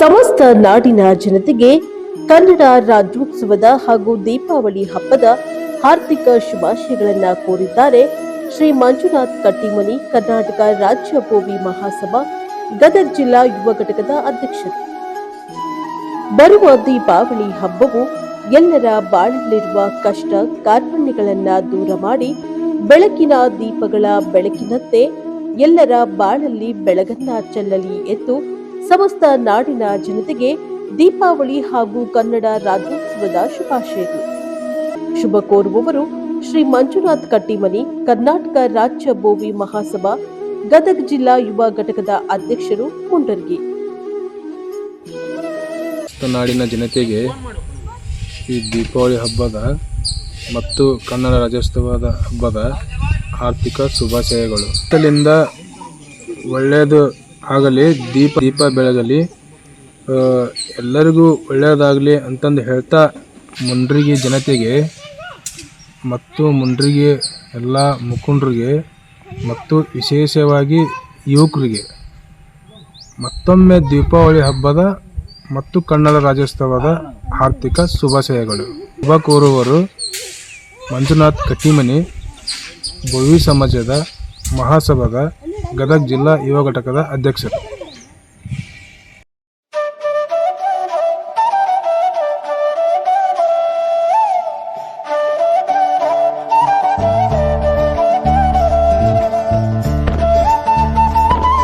ನಾಡಿನ ಜನತೆಗೆ ಕನ್ನಡ ರಾಜ್ಯೋತ್ಸವದ ಹಾಗೂ ದೀಪಾವಳಿ ಹಬ್ಬದ ಹಾರ್ದಿಕ ಶುಭಾಶಯಗಳನ್ನ ಕೋರಿದ್ದಾರೆ ಶ್ರೀ ಮಂಜುನಾಥ್ ಕಟ್ಟಿಮನಿ, ಕರ್ನಾಟಕ ರಾಜ್ಯ ಭೋವಿ ಮಹಾಸಭಾ, ಗದಗ ಜಿಲ್ಲಾ ಯುವ ಘಟಕದ ಅಧ್ಯಕ್ಷರು. ಬರುವ ದೀಪಾವಳಿ ಹಬ್ಬವು ಎಲ್ಲರ ಬಾಳಲ್ಲಿರುವ ಕಷ್ಟ ಕಾರ್ಪಣ್ಯಗಳನ್ನ ದೂರ ಮಾಡಿ ಬೆಳಕಿನ ದೀಪಗಳ ಬೆಳಕಿನಂತೆ ಎಲ್ಲರ ಬಾಳಲ್ಲಿ ಬೆಳಗನ್ನ ಚೆಲ್ಲಲಿ ಎಂದು ಸಮಸ್ತ ನಾಡಿನ ಜನತೆಗೆ ದೀಪಾವಳಿ ಹಾಗೂ ಕನ್ನಡ ರಾಜ್ಯೋತ್ಸವದ ಶುಭಾಶಯಗಳು. ಶುಭ ಕೋರುವವರು ಶ್ರೀ ಮಂಜುನಾಥ್ ಕಟ್ಟಿಮನಿ, ಕರ್ನಾಟಕ ರಾಜ್ಯ ಭೋವಿ ಮಹಾಸಭಾ, ಗದಗ ಜಿಲ್ಲಾ ಯುವ ಘಟಕದ ಅಧ್ಯಕ್ಷರು ಕುಂಡರ್ಗಿ. ನಾಡಿನ ಜನತೆಗೆ ಈ ದೀಪಾವಳಿ ಹಬ್ಬದ ಮತ್ತು ಕನ್ನಡ ರಾಜ್ಯೋತ್ಸವದ ಹಬ್ಬದ ಆರ್ಥಿಕ ಶುಭಾಶಯಗಳು. ಒಳ್ಳೆಯದು ಆಗಲಿ, ದೀಪ ದೀಪ ಬೆಳಗಲಿ ಎಲ್ಲರಿಗೂ ಒಳ್ಳೆಯದಾಗಲಿ ಅಂತಂದು ಹೇಳ್ತಾ ಮುಂಡ್ರಿಗಿ ಜನತೆಗೆ ಮತ್ತು ಮುಂಡ್ರಿಗೆ ಎಲ್ಲ ಮುಖಂಡರಿಗೆ ಮತ್ತು ವಿಶೇಷವಾಗಿ ಯುವಕರಿಗೆ ಮತ್ತೊಮ್ಮೆ ದೀಪಾವಳಿ ಹಬ್ಬದ ಮತ್ತು ಕನ್ನಡ ರಾಜ್ಯೋತ್ಸವದ ಆರ್ಥಿಕ ಶುಭಾಶಯಗಳು. ಶುಭ ಕೋರುವರು ಮಂಜುನಾಥ್ ಕಟ್ಟಿಮನಿ, ಭೋವಿ ಸಮಾಜದ ಮಹಾಸಭಾದ ಗದಗ ಜಿಲ್ಲಾ ಯುವ ಘಟಕದ ಅಧ್ಯಕ್ಷರು.